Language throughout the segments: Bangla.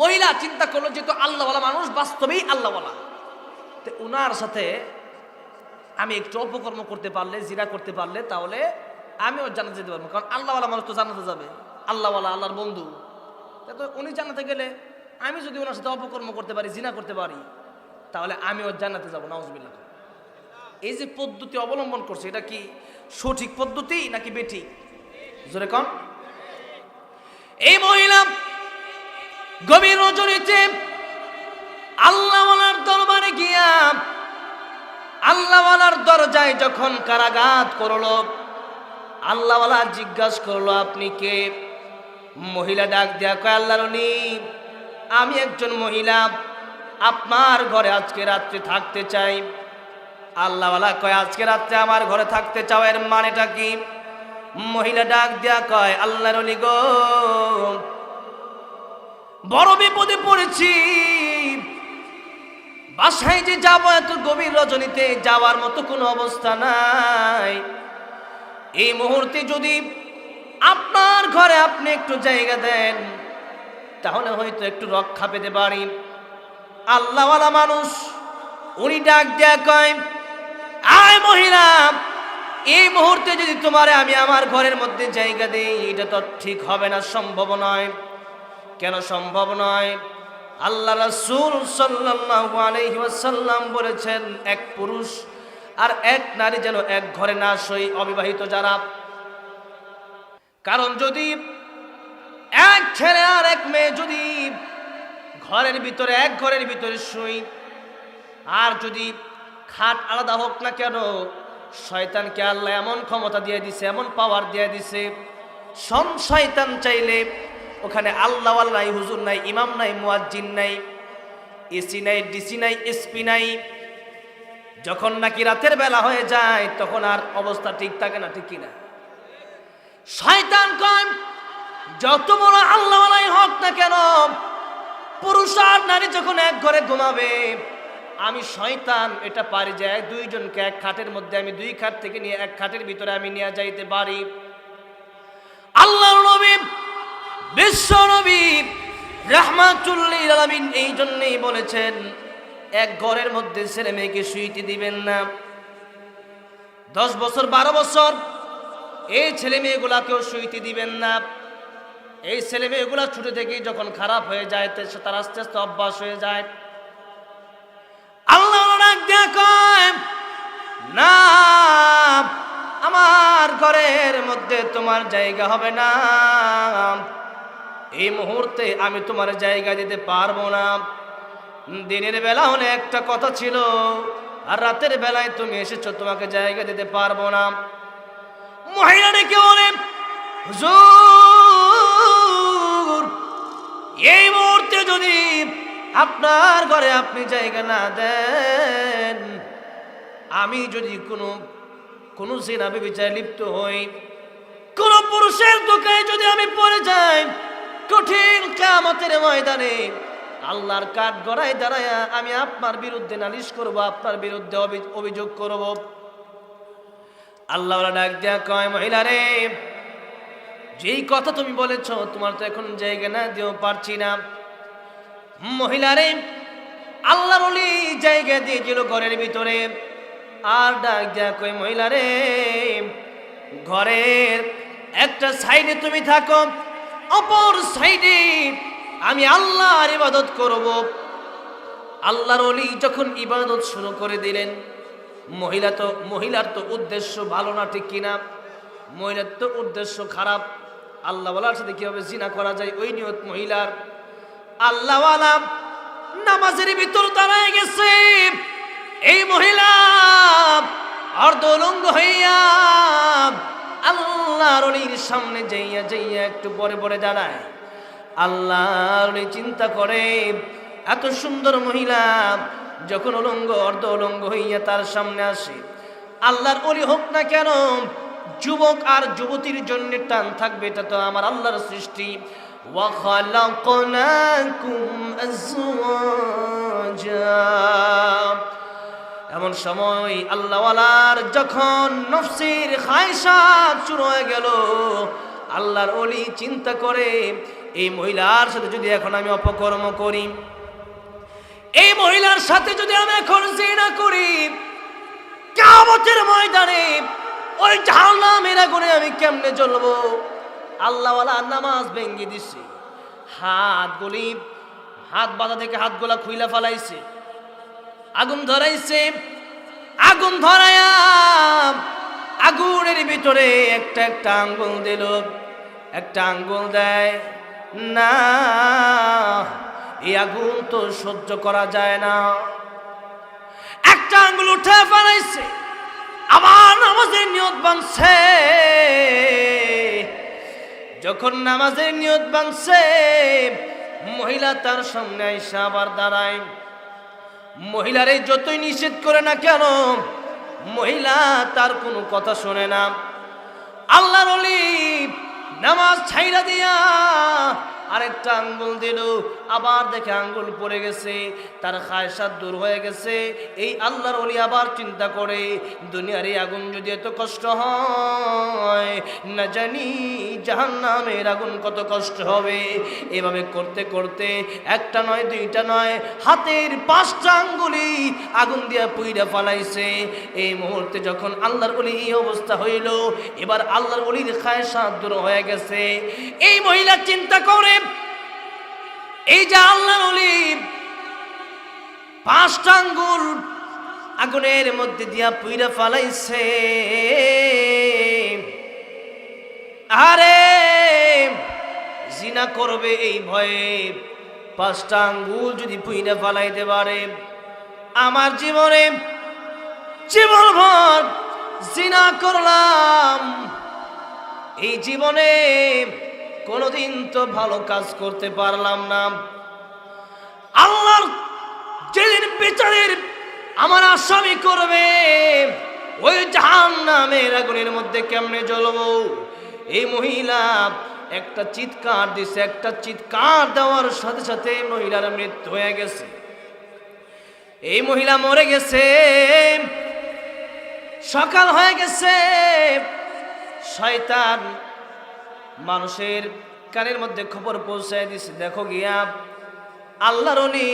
মহিলা চিন্তা করল যেহেতু আল্লাহওয়ালা মানুষ, বাস্তবেই আল্লাহওয়ালা। তো উনার সাথে আমি একটু অপকর্ম করতে পারলে, জিরা করতে পারলে, তাহলে আমিও জানাতে যেতে পারব। কারণ আল্লাহওয়ালা মানুষ তো জানাতে যাবে। আল্লাহওয়ালা আল্লাহর বন্ধু। তো উনি জানাতে গেলে আমি যদি ওনার সাথে অপকর্ম করতে পারি, জিনা করতে পারি, তাহলে আমিও জানাতে যাব, নাউজবিল্লাহ। এই যে পদ্ধতি অবলম্বন করছে, এটা কি সঠিক পদ্ধতি নাকি বেঠিক? জোরে এই মহিলা গভীর রজনীতে আল্লাহওয়ালার দরবারে গিয়া আল্লাহওয়ালার দরজায় যখন কারাগাত করল, আল্লাহওয়ালা জিজ্ঞাসা করল, আপনি কে? মহিলা ডাক দেয়া কয়, আল্লাহর আমি একজন মহিলা, আপনার ঘরে আজকে রাত্রে থাকতে চাই। আল্লাহওয়ালা কয়, আজকে রাত্রে আমার ঘরে থাকতে চাও, এর মানেটা কি? মহিলা ডাক দেয়া কয়, আল্লাহর অলি গো বড় বিপদে পড়েছি। বাসায় যে যাব এত গভীর রজনীতে, যাওয়ার মতো কোনো অবস্থা নাই। এই মুহূর্তে যদি আপনার ঘরে আপনি একটু জায়গা দেন, তাহলে হয়তো একটু রক্ষা পেতে পারি। আল্লাহওয়ালা মানুষ, উনি ডাক দেয়া কয়, আয় মহিলা, এই মুহূর্তে যদি তোমারে আমি আমার ঘরের মধ্যে জায়গা দিই, এটা তো ঠিক হবে না, সম্ভব নয়। কেন সম্ভব নয়? আল্লাহ রাসূল ওয়াসাল্লাম বলেছেন, এক পুরুষ আর এক নারী যেন এক ঘরে না সই অবিবাহিত যারা। কারণ যদি এক ছেলে আর এক মেয়ে যদি ঘরের ভিতরে, এক ঘরের ভিতরে শুই আর যদি খাট আলাদা হোক না কেন, শয়তানকে আল্লাহ এমন ক্ষমতা দিয়ে দিছে, এমন পাওয়ার দিয়ে দিছে, সন শয়তান চাইলে ওখানে আল্লাহ নাই হুজুর নাই, ইমাম নাই, মুয়াজ্জিন নাই, এসি নাই, ডিসি নাই, এসপি নাই। যখন নাকি রাতের বেলা হয়ে যায়, তখন আর অবস্থা ঠিক থাকে না, ঠিক কিনা? শয়তান কয় যত বড় আল্লাহওয়ালাই হোক না কেন, পুরুষ আর নারী যখন এক ঘরে ঘুমাবে, আমি শয়তান, এটা পারি যায় দুইজনকে এক খাটের মধ্যে আমি দুই খাট থেকে নিয়ে এক খাটের ভিতরে আমি নিয়ে যাইতে পারি। আল্লাহ নবী বিশ্ব নবী রাহমাতুল্লিল আলামিন এই জন্যই বলেছেন, এক ঘরের মধ্যে ছেলে মেয়েকে শুইতে দিবেন না। দশ বছর, বারো বছর এই ছেলে মেয়েগুলাকেও শুইতে দিবেন না। এই ছেলে মেয়েগুলা ছুটে থেকেই যখন খারাপ হয়ে যায় তার আস্তে আস্তে অভ্যাস হয়ে যায়। আল্লাহ না, আমার ঘরের মধ্যে তোমার জায়গা হবে না। এই মুহূর্তে আমি তোমার জায়গা দিতে পারব না। দিনের বেলা হলে একটা কথা ছিল, আর রাতের বেলায় তুমি এসেছ, তোমাকে জায়গা দিতে পারব না। মহিলা ডেকে বলে এই মুহূর্তে যদি আপনার ঘরে আপনি জায়গা না দেন, আমি যদি কোনো কোনো সিনাবে বিচারে লিপ্ত হই, কোন পুরুষের দোকানে যদি আমি কঠিন কামতের ময়দানে আল্লাহর কাঠ গড়ায় দাঁড়ায় আমি আপনার বিরুদ্ধে নালিশ করব, আপনার বিরুদ্ধে অভি- অভিযোগ করব। আল্লাহ ডাক দেয়া কয়, মহিলা রে, যেই কথা তুমি বলেছ, তোমার তো এখন জায়গা না দিও পারছি না। মহিলারে আল্লাহর অলি জায়গা দিয়েছিল ঘরের ভিতরে। আর ডাক দেয়া কই মহিলারে ঘরের একটা সাইডে তুমি থাকো অপর সাইডে আমি আল্লাহর ইবাদত করব। আল্লাহর অলি যখন ইবাদত শুরু করে দিলেন, মহিলা তো, মহিলার তো উদ্দেশ্য ভালো না ঠিক কিনা? মহিলার তো উদ্দেশ্য খারাপ। আল্লাহ বলার সাথে কীভাবে জিনা করা যায়? ওই নিয়ত মহিলার। আল্লাহওয়ালা নামাজের ভিতর দাঁড়ায় গেছে। এই মহিলা অর্ধলঙ্গ হইয়া আল্লাহর অলির সামনে যাইয়া যাইয়া একটু পরে পরে দাঁড়ায় আল্লাহর অলি চিন্তা করে এত সুন্দর মহিলা যখন অলঙ্গ অর্ধ অলঙ্গ হইয়া তার সামনে আসে আল্লাহর অলি হোক না কেন যুবক আর যুবতীর জন্য টান থাকবে এটা তো আমার আল্লাহর সৃষ্টি وخلقناكم أزواجا এমন সময় আল্লাহওয়ালার যখন নফসির খায়সাত শুরু হয়ে গেল, আল্লাহর অলি চিন্তা করে, এই মহিলার সাথে যদি এখন আমি অপকর্ম করি, এই মহিলার সাথে যদি আমি এখন জিনা করি কামতের ময়দানে ওই জাহান্নামের আগুনে আমি কেমনে জ্বলবো? আল্লাহওয়ালা নামাজ ভেঙ্গে দিছে। হাতগুলি হাত বাঁধা থেকে হাতগুলা খুইলা ফালাইছে। আগুন ধরাইছে। আগুন ধরায়া আগুনের ভিতরে একটা একটা আঙ্গুল দিল। একটা আঙ্গুল দেয়, না, এই আগুন তো সহ্য করা যায় না। একটা আঙ্গুল উঠে ফেলাইছে। আবার নামাজের নিয়ত বাংছে যখন নামাজের নিয়ত বাংছে মহিলা তার সামনে আইসা আবার দাঁড়ায়। মহিলারে যতই নিষেধ করে না কেন, মহিলা তার কোনো কথা শোনে না। আল্লাহর নামাজ ছাইরা দিয়া আরেকটা আঙ্গুল দিল আবার দেখে আঙ্গুল পড়ে গেছে, তার খায়সাত দূর হয়ে গেছে। এই আল্লাহর অলি আবার চিন্তা করে, দুনিয়ার এই আগুন যদি এত কষ্ট হয়, না জানি জাহান্নামের আগুন কত কষ্ট হবে। এভাবে করতে করতে একটা নয়, দুইটা নয়, হাতের পাঁচটা আঙ্গুলি আগুন দিয়া পুইরা ফালাইছে। এই মুহূর্তে যখন আল্লাহর অলি এই অবস্থা হইল, এবার আল্লাহর অলির খায়সাত দূর হয়ে গেছে। এই মহিলা চিন্তা করে এই যে আল্লাহর অলি পাঁচটা আঙ্গুল আগুনের মধ্যে দিয়া পুইরা ফালাইছে। আরে, জিনা করবে এই ভয়ে পাঁচটা আঙ্গুল যদি পুইরা ফালাইতে পারে, আমার জীবনে জীবন ভর জিনা করলাম। এই জীবনে কোনোদিন তো ভালো কাজ করতে পারলাম না। আল্লাহর যেদিন বিচারের আমার আসামি করবে, ওই জাহান নামের আগুনের মধ্যে কেমনে জ্বলবো? এই মহিলা একটা চিৎকার দিছে, একটা চিৎকার দেওয়ার সাথে সাথে মহিলার মৃত্যু হয়ে গেছে। এই মহিলা মরে গেছে, সকাল হয়ে গেছে, শয়তান মানুষের কানের মধ্যে খবর পৌঁছায় দিছে। দেখো গিয়া, আল্লাহর অলি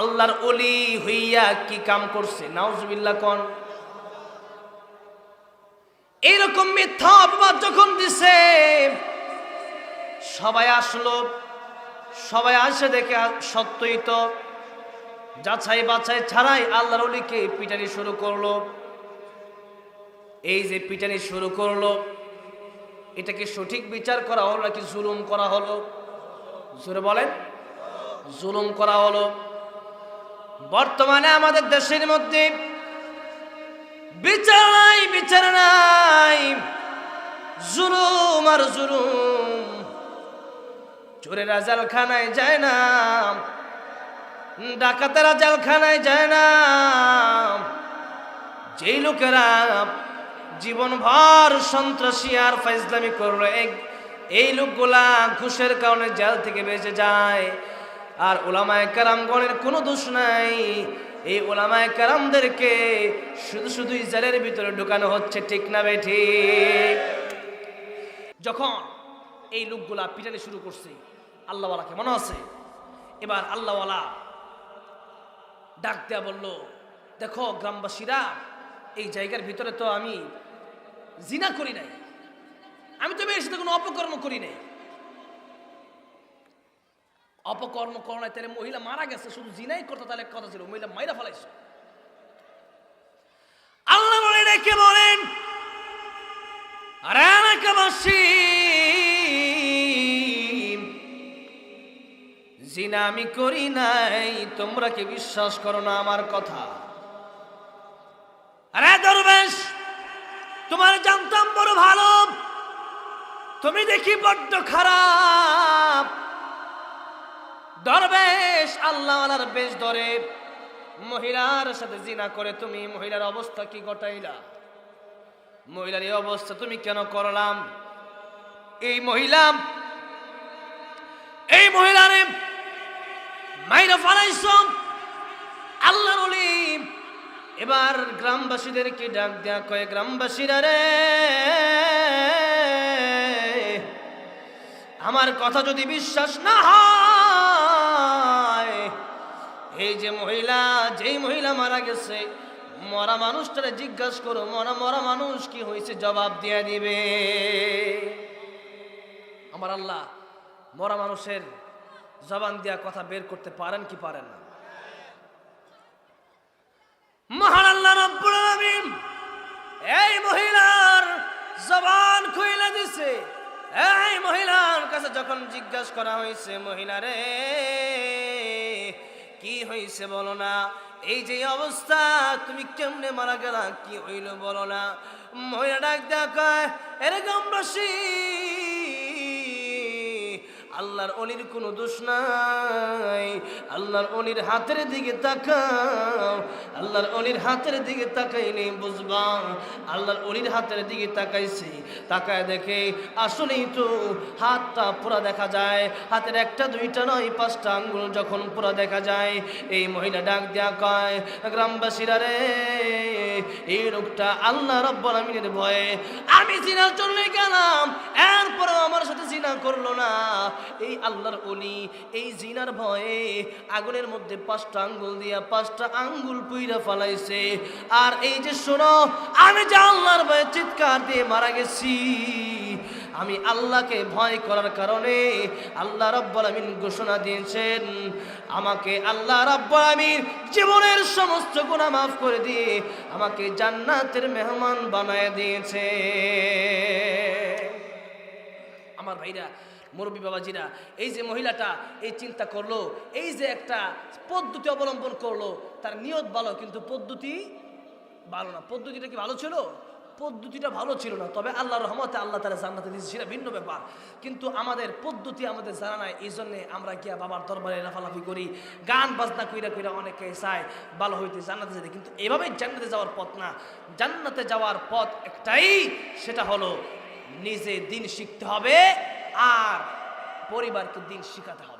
আল্লাহর অলি হইয়া কি কাম করছে? নাউজুবিল্লাহ কন। এইরকম মিথ্যা অপবাদ যখন দিছে, সবাই আসলো। সবাই আসে দেখে সত্যই তো। যাচাই বাছাই ছাড়াই আল্লাহর অলিকে পিটানি শুরু করল। এই যে পিটানি শুরু করল এটাকে সঠিক বিচার করা হলো নাকি জুলুম করা হলো? জোরে বলেন। জুলুম করা হলো। বর্তমানে আমাদের দেশের মধ্যে বিচার নাই বিচার নাই। জুলুম আর জুলুম। চোরেরা জালখানায় যায় না, ডাকাতেরা জালখানায় যায় না। যেই লোকেরা জীবনভর সন্ত্রাসী আর ফাইজলামি করল। এই লোকগুলা ঘুষের কারণে জেল থেকে বেঁচে যায়। আর ওলামায় কারামগণের কোনো দোষ নাই। এই ওলামায় কারামদেরকে শুধু শুধুই জেলের ভিতরে ঢুকানো হচ্ছে, ঠিক না বেঠি যখন এই লোকগুলা পিটানি শুরু করছে, আল্লাহওয়ালাকে মনে আছে? এবার আল্লাহওয়ালা ডাক দেয়া বলল, দেখো গ্রামবাসীরা, এই জায়গার ভিতরে তো আমি জিনা করি নাই। আমি তো মেয়ের সাথে কোনো অপকর্ম করি নাই। অপকর্ম করোনায় তাহলে মহিলা মারা গেছে, শুধু জিনাই করতো, তাহলে কথা ছিল, মহিলা মাইরা ফেলাইছে। আল্লাহ বলে রেখে বলেন? জিনা আমি করি নাই, তোমরা কি বিশ্বাস করো না আমার কথা আরে দরবেশ তোমার জানতাম বড় ভালো তুমি দেখি বড্ড খারাপ। দরবেশ আল্লাহর বেশ ধরে। মহিলার সাথে জিনা করে তুমি মহিলার অবস্থা কি ঘটাইলা? মহিলার এই অবস্থা তুমি কেন করলাম? এই মহিলা, এই মহিলারে মাইরা ফালাইছ। আল্লাহর অলি এবার গ্রামবাসীদেরকে ডাক দেয়া কয়ে, গ্রামবাসীরা রে আমার কথা যদি বিশ্বাস না হয়, এই যে মহিলা, যেই মহিলা মারা গেছে, মরা মানুষটারে জিজ্ঞাসা করো, মরা মরা মানুষ কি হয়েছে? জবাব দিয়ে দিবে। আমার আল্লাহ মরা মানুষের জবান দিয়া কথা বের করতে পারেন কি পারেন না? যখন জিজ্ঞাসা করা হয়েছে মহিলারে কি হয়েছে বলো না? এই যে অবস্থা, তুমি কেমনে মারা গেলা? কি হইল বলো না? মহিলা ডাক দেখায় এরকম বসি আল্লাহর অলির কোনো দোষ নাই। আল্লাহর অলির হাতের দিকে তাকাও। আল্লাহর অলির হাতের দিকে তাকাইলে বুঝবা, আল্লাহর অলির হাতের দিকে তাকাইছে। তাকায় দেখে আসলেই তো হাতটা পুরা দেখা যায়। হাতের একটা, দুইটা নয়, পাঁচটা আঙ্গুল যখন পুরা দেখা যায়, এই মহিলা ডাক দেয়া কয়, গ্রামবাসীরা রে এই রোগটা আল্লাহ রব্বুল আমিনের ভয়ে আমি জিনার জন্য গেলাম, এরপরও আমার সাথে জিনা করল না। এই আল্লাহর অলি এই জিনার ভয়ে আগুনের মধ্যে পাঁচটা আঙ্গুল দিয়া পাঁচটা আঙ্গুল পুইরা ফালাইছে। আর এই যে শোনো, আমি যে আল্লাহর ভয়ে চিৎকার দিয়ে মারা গেছি আমি আল্লাহকে ভয় করার কারণে আল্লাহ রব্বুল আমিন ঘোষণা দিয়েছেন, আমাকে আল্লাহ রব্বুল আমিন জীবনের সমস্ত গুনাহ মাফ করে দিয়ে আমাকে জান্নাতের মেহমান বানায় দিয়েছে। আমার ভাইরা, মুরব্বী বাবাজিরা, এই যে মহিলাটা এই চিন্তা করল, এই যে একটা পদ্ধতি অবলম্বন করল, তার নিয়ত ভালো, কিন্তু পদ্ধতি ভালো না। পদ্ধতিটা কি ভালো ছিল? পদ্ধতিটা ভালো ছিল না। তবে আল্লাহ রহমতে আল্লাহ তারা জান্নাতে দিয়েছে, সেটা ভিন্ন ব্যাপার। কিন্তু আমাদের পদ্ধতি আমাদের জানা নাই এই জন্যে আমরা গিয়া বাবার দরবারে লাফালাফি করি, গান বাজনা কইরা কইরা অনেকে চায়, ভালো হইতে জান্নাতে যেতে। কিন্তু এভাবে জান্নাতে যাওয়ার পথ না। জান্নাতে যাওয়ার পথ একটাই, সেটা হলো নিজে দিন শিখতে হবে আর পরিবারকে দিন শিখাতে হবে।